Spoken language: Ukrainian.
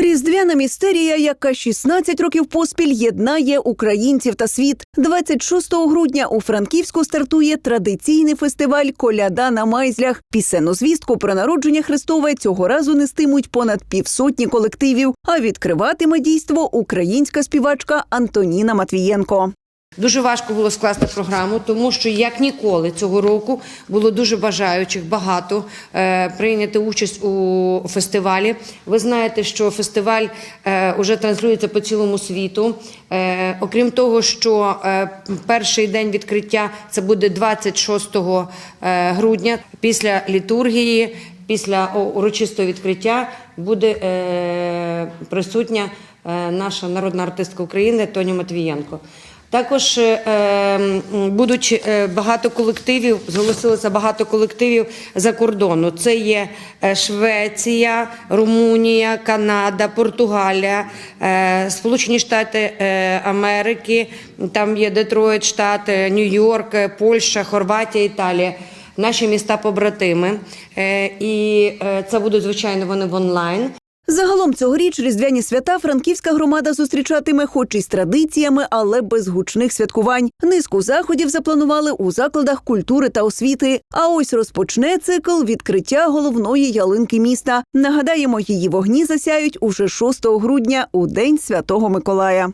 Різдвяна містерія, яка 16 років поспіль єднає українців та світ. 26 грудня у Франківську стартує традиційний фестиваль Коляда на майзлях. Пісенну звістку про народження Христове цього разу нестимуть понад півсотні колективів. А відкриватиме дійство українська співачка Антоніна Матвієнко. Дуже важко було скласти програму, тому що як ніколи цього року було дуже бажаючих багато е, прийняти участь у фестивалі. Ви знаєте, що фестиваль е, уже транслюється по цілому світу. Е, окрім того, що е, перший день відкриття це буде 26 е, грудня після літургії. Після урочистого відкриття буде е, присутня е, наша народна артистка України Тоня Матвієнко. Також е, будуть е, багато колективів, зголосилося багато колективів за кордону. Це є е, Швеція, Румунія, Канада, Португалія, е, Сполучені Штати Америки, там є Детройт, штат, Нью-Йорк, Польща, Хорватія, Італія. Наші міста побратими, і це будуть звичайно вони в онлайн. Загалом цьогоріч різдвяні свята франківська громада зустрічатиме, хоч і з традиціями, але без гучних святкувань. Низку заходів запланували у закладах культури та освіти. А ось розпочне цикл відкриття головної ялинки міста. Нагадаємо, її вогні засяють уже 6 грудня у день Святого Миколая.